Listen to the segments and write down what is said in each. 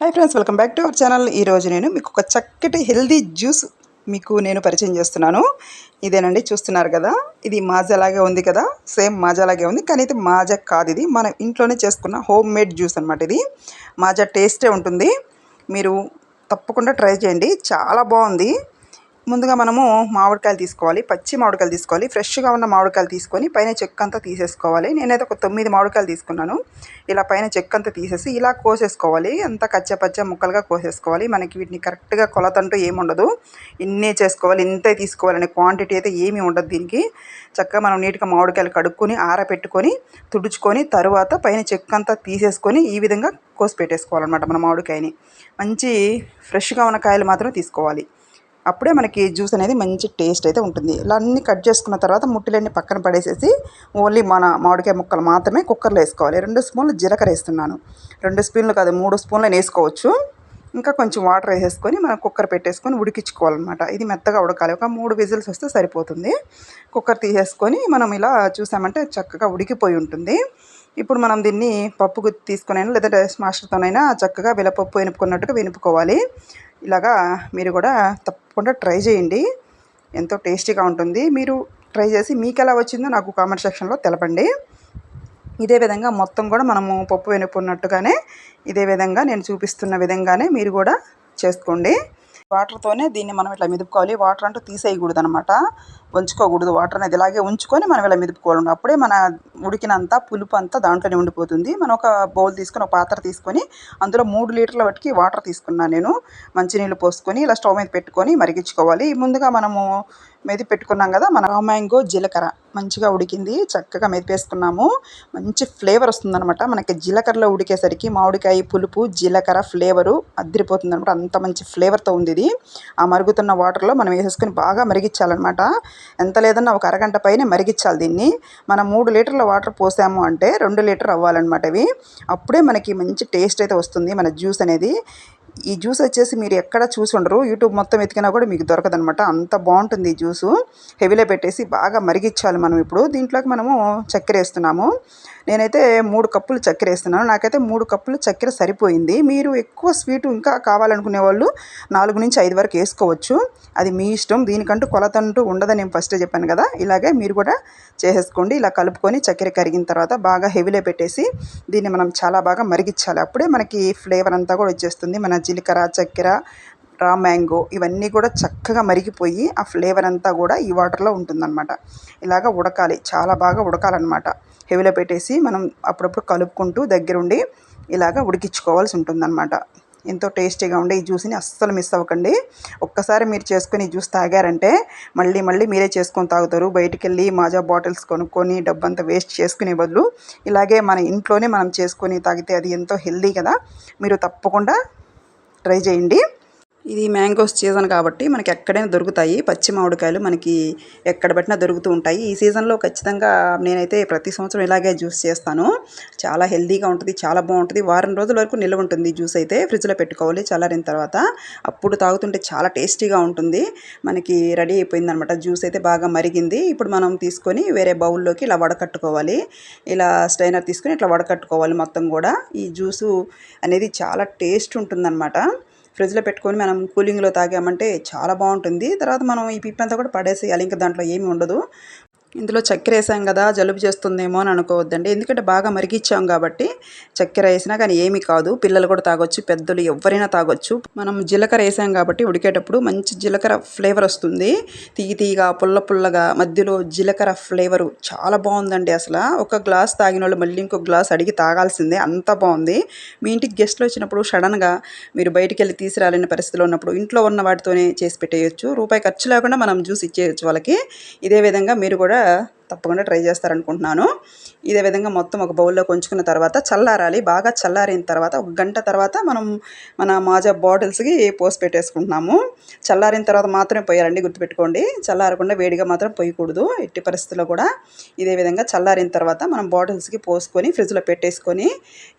Hi friends welcome back to our channel ఈరోజు నేను మీకు ఒక చక్కటి హెల్దీ జ్యూస్ మీకు నేను పరిచయం చేస్తున్నాను. ఇదేనండి చూస్తున్నారు కదా? ఇది మాజాలాగే ఉంది కదా? సేమ్ మాజాలాగే ఉంది కానీ ఇది మాజా కాదు ఇది. మనం ఇంట్లోనే చేసుకున్న హోమ్ మేడ్ జ్యూస్ అనమాట ఇది. మాజా టేస్టే ఉంటుంది. మీరు తప్పకుండా ట్రై చేయండి. చాలా బాగుంది. ముందుగా మనము మామిడికాయలు తీసుకోవాలి పచ్చి మామిడికాయలు తీసుకోవాలి ఫ్రెష్గా ఉన్న మామిడికాయలు తీసుకొని పైన చెక్క అంతా తీసేసుకోవాలి. నేనైతే ఒక తొమ్మిది మామిడికాయలు తీసుకున్నాను. ఇలా పైన చెక్క అంతా తీసేసి ఇలా కోసేసుకోవాలి. అంతా కచ్చ పచ్చ ముక్కలుగా కోసేసుకోవాలి. మనకి వీటిని కరెక్ట్గా కొలత అంటూ ఏమి ఉండదు ఇన్నే చేసుకోవాలి ఇంతే తీసుకోవాలనే క్వాంటిటీ అయితే ఏమీ ఉండదు దీనికి. చక్కగా మనం నీట్గా మామిడికాయలు కడుక్కొని ఆరబెట్టుకొని తుడుచుకొని తరువాత పైన చెక్క అంతా తీసేసుకొని ఈ విధంగా కోసి పెట్టేసుకోవాలన్నమాట మన మామిడికాయని. మంచి ఫ్రెష్గా ఉన్న కాయలు మాత్రం తీసుకోవాలి. అప్పుడే మనకి జ్యూస్ అనేది మంచి టేస్ట్ అయితే ఉంటుంది. ఇలా అన్నీ కట్ చేసుకున్న తర్వాత ముట్టిలన్నీ పక్కన పడేసేసి ఓన్లీ మన మామిడికాయ ముక్కలు మాత్రమే కుక్కర్లో వేసుకోవాలి. రెండు స్పూన్లు జీలకర్ర వేస్తున్నాను. రెండు స్పూన్లు కాదు మూడు స్పూన్లు వేసుకోవచ్చు. ఇంకా కొంచెం వాటర్ వేసేసుకొని మనం కుక్కర్ పెట్టేసుకొని ఉడికించుకోవాలన్నమాట. ఇది మెత్తగా ఉడకాలి. ఒక మూడు విజిల్స్ వస్తే సరిపోతుంది. కుక్కర్ తీసేసుకొని మనం ఇలా చూసామంటే చక్కగా ఉడికిపోయి ఉంటుంది. ఇప్పుడు మనం దీన్ని పప్పు తీసుకునైనా లేదంటే మాస్టర్తోనైనా చక్కగా విలపప్పు వెనుపుకున్నట్టుగా వెనుపుకోవాలి ఇలాగా మీరు కూడా తప్పకుండా ట్రై చేయండి. ఎంతో టేస్టీగా ఉంటుంది. మీరు ట్రై చేసి మీకు ఎలా వచ్చిందో నాకు కామెంట్ సెక్షన్లో తెలపండి. ఇదే విధంగా మొత్తం కూడా మనము పప్పు వెనుపున్నట్టుగానే ఇదే విధంగా నేను చూపిస్తున్న విధంగానే మీరు కూడా చేసుకోండి. వాటర్తోనే దీన్ని మనం ఇట్లా మెదుపుకోవాలి. వాటర్ అంటూ తీసేయకూడదు అనమాట ఉంచుకోకూడదు వాటర్ అనేది ఇలాగే ఉంచుకొని మనం ఇలా మెదుపుకోవాలి. అప్పుడే మన ఉడికినంత పులుపు అంతా దాంట్లోనే ఉండిపోతుంది. మనం ఒక బౌల్ తీసుకొని ఒక పాత్ర తీసుకొని అందులో మూడు లీటర్ల వరకు వాటర్ తీసుకున్నాను నేను. మంచినీళ్ళు పోసుకొని ఇలా స్టవ్ మీద పెట్టుకొని మరిగించుకోవాలి. ముందుగా మనము మెది పెట్టుకున్నాం కదా మన మ్యాంగో జీలకర్ర. మంచిగా ఉడికింది చక్కగా మెదిపేసుకున్నాము మంచి ఫ్లేవర్ వస్తుందనమాట మనకి జీలకర్రలో ఉడికేసరికి మామిడికాయ పులుపు జీలకర్ర ఫ్లేవరు అద్దరిపోతుంది అనమాట అంత మంచి ఫ్లేవర్తో ఉంది ఇది. ఆ మరుగుతున్న వాటర్లో మనం వేసేసుకొని బాగా మరిగించాలన్నమాట. ఎంత లేదన్నా ఒక అరగంట పైన మరిగించాలి దీన్ని. మనం మూడు లీటర్ల వాటర్ పోసాము అంటే రెండు లీటర్ అవ్వాలన్నమాట ఇవి. అప్పుడే మనకి మంచి టేస్ట్ అయితే వస్తుంది మన జ్యూస్ అనేది. ఈ జ్యూస్ వచ్చేసి మీరు ఎక్కడ చూసి ఉండరు. యూట్యూబ్ మొత్తం ఎతికినా కూడా మీకు దొరకదనమాట అంత బాగుంటుంది ఈ జ్యూసు. హెవీలో పెట్టేసి బాగా మరిగించాలి మనం ఇప్పుడు. దీంట్లోకి మనము చక్కెర వేస్తున్నాము. నేనైతే మూడు కప్పులు చక్కెర వేస్తున్నాను. నాకైతే మూడు కప్పులు చక్కెర సరిపోయింది. మీరు ఎక్కువ స్వీట్ ఇంకా కావాలనుకునే వాళ్ళు నాలుగు నుంచి ఐదు వరకు వేసుకోవచ్చు. అది మీ ఇష్టం. దీనికంటూ కొలత అంటూ ఉండదని నేను ఫస్ట్ చెప్పాను కదా. ఇలాగే మీరు కూడా చేసేసుకోండి. ఇలా కలుపుకొని చక్కెర కరిగిన తర్వాత బాగా హెవీలో పెట్టేసి దీన్ని మనం చాలా బాగా మరిగించాలి అప్పుడే మనకి ఫ్లేవర్ అంతా కూడా వచ్చేస్తుంది. మన జీలకర్ర చక్కెర రా మ్యాంగో ఇవన్నీ కూడా చక్కగా మరిగిపోయి ఆ ఫ్లేవర్ అంతా కూడా ఈ వాటర్లో ఉంటుందన్నమాట. ఇలాగ ఉడకాలి. చాలా బాగా ఉడకాలన్నమాట. హెవీలో పెట్టేసి మనం అప్పుడప్పుడు కలుపుకుంటూ దగ్గరుండి ఇలాగ ఉడికించుకోవాల్సి ఉంటుందన్నమాట. ఎంతో టేస్టీగా ఉండే ఈ జ్యూస్ని అస్సలు మిస్ అవ్వకండి. ఒక్కసారి మీరు చేసుకొని ఈ జ్యూస్ తాగారంటే మళ్ళీ మళ్ళీ మీరే చేసుకొని తాగుతారు. బయటికి వెళ్ళి మాజా బాటిల్స్ కొనుక్కొని డబ్బంతా వేస్ట్ చేసుకునే బదులు ఇలాగే మన ఇంట్లోనే మనం చేసుకొని తాగితే అది ఎంతో హెల్దీ కదా. మీరు తప్పకుండా ట్రై చేయండి. ఇది మ్యాంగోస్ సీజన్ కాబట్టి మనకి ఎక్కడైనా దొరుకుతాయి. పచ్చి మామిడికాయలు మనకి ఎక్కడ పెట్టినా దొరుకుతూ ఉంటాయి. ఈ సీజన్లో ఖచ్చితంగా నేనైతే ప్రతి సంవత్సరం ఇలాగే జ్యూస్ చేస్తాను. చాలా హెల్దీగా ఉంటుంది చాలా బాగుంటుంది. వారం రోజుల వరకు నిల్వ ఉంటుంది జ్యూస్ అయితే. ఫ్రిడ్జ్లో పెట్టుకోవాలి చల్లారిన తర్వాత. అప్పుడు తాగుతుంటే చాలా టేస్టీగా ఉంటుంది. మనకి రెడీ అయిపోయింది అనమాట జ్యూస్ అయితే బాగా మరిగింది. ఇప్పుడు మనం తీసుకొని వేరే బౌల్లోకి ఇలా వడకట్టుకోవాలి. ఇలా స్ట్రైనర్ తీసుకొని ఇట్లా వడకట్టుకోవాలి మొత్తం కూడా. ఈ జ్యూసు అనేది చాలా టేస్ట్ ఉంటుందన్నమాట ఫ్రిడ్జ్లో పెట్టుకొని మనం కూలింగ్లో తాగామంటే చాలా బాగుంటుంది. తర్వాత మనం ఈ పిప్పంతా కూడా పడేసేయాలి. ఇంకా దాంట్లో ఏమి ఉండదు. ఇందులో చక్కెర వేసాం కదా జలుబు చేస్తుందేమో అని అనుకోవద్దండి. ఎందుకంటే బాగా మరిగిచ్చాం కాబట్టి చక్కెర వేసినా కానీ ఏమీ కాదు. పిల్లలు కూడా తాగొచ్చు పెద్దలు ఎవరైనా తాగొచ్చు. మనం జీలకర్ర వేసాం కాబట్టి ఉడికేటప్పుడు మంచి జీలకర్ర ఫ్లేవర్ వస్తుంది. తీగి తీగ పుల్ల పుల్లగా మధ్యలో జీలకర్ర ఫ్లేవరు చాలా బాగుందండి అసలు. ఒక గ్లాస్ తాగిన వాళ్ళు మళ్ళీ ఇంకొక గ్లాస్ అడిగి తాగాల్సిందే అంత బాగుంది. మీ ఇంటికి గెస్ట్లు వచ్చినప్పుడు సడన్గా మీరు బయటికి వెళ్ళి తీసుకురాలేని పరిస్థితిలో ఉన్నప్పుడు ఇంట్లో ఉన్న వాటితోనే చేసి పెట్టేయచ్చు. రూపాయి ఖర్చు లేకుండా మనం జ్యూస్ ఇచ్చేయచ్చు వాళ్ళకి. ఇదే విధంగా మీరు కూడా తప్పకుండా ట్రై చేస్తారనుకుంటున్నాను. ఇదే విధంగా మొత్తం ఒక బౌల్లో కొంచుకున్న తర్వాత చల్లారాలి. బాగా చల్లారిన తర్వాత ఒక గంట తర్వాత మనం మన మాజా బాటిల్స్కి పోసి పెట్టేసుకుంటున్నాము. చల్లారిన తర్వాత మాత్రమే పోయాలండి గుర్తుపెట్టుకోండి. చల్లారకుండా వేడిగా మాత్రం పోయకూడదు ఎట్టి పరిస్థితుల్లో కూడా. ఇదే విధంగా చల్లారిన తర్వాత మనం బాటిల్స్కి పోసుకొని ఫ్రిడ్జ్లో పెట్టేసుకొని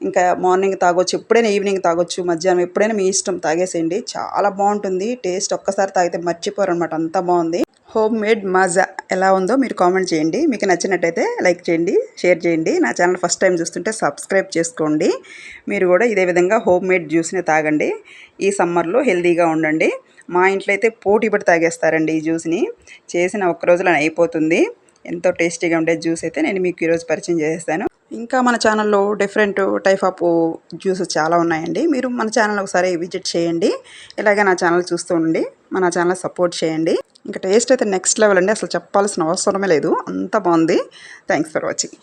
ఇంకా మార్నింగ్ తాగొచ్చు ఎప్పుడైనా ఈవినింగ్ తాగొచ్చు మధ్యాహ్నం ఎప్పుడైనా మీ ఇష్టం తాగేసేయండి. చాలా బాగుంటుంది టేస్ట్ ఒక్కసారి తాగితే మర్చిపోరు అనమాట అంత బాగుంది. హోమ్ మేడ్ మాజా ఎలా ఉందో మీరు కామెంట్ చేయండి. మీకు నచ్చినట్టయితే లైక్ చేయండి షేర్ చేయండి. నా ఛానల్ ఫస్ట్ టైం చూస్తుంటే సబ్స్క్రైబ్ చేసుకోండి. మీరు కూడా ఇదే విధంగా హోమ్ మేడ్ జ్యూస్ని తాగండి. ఈ సమ్మర్లో హెల్దీగా ఉండండి. మా ఇంట్లో అయితే పోటీ పడి తాగేస్తారండి ఈ జ్యూస్ని. చేసిన ఒక్క రోజులో అయిపోతుంది. ఎంతో టేస్టీగా ఉండే జ్యూస్ అయితే నేను మీకు ఈరోజు పరిచయం చేస్తాను ఇంకా మన ఛానల్లో డిఫరెంట్ టైప్ ఆఫ్ జ్యూసెస్ చాలా ఉన్నాయండి. మీరు మన ఛానల్ ఒకసారి విజిట్ చేయండి. ఇలాగే నా ఛానల్ చూస్తూ ఉండి మన ఛానల్ సపోర్ట్ చేయండి. ఇంకా టేస్ట్ అయితే నెక్స్ట్ లెవెల్ అండి. అసలు చెప్పాల్సిన అవసరమే లేదు. అంత బాగుంది. Thanks for watching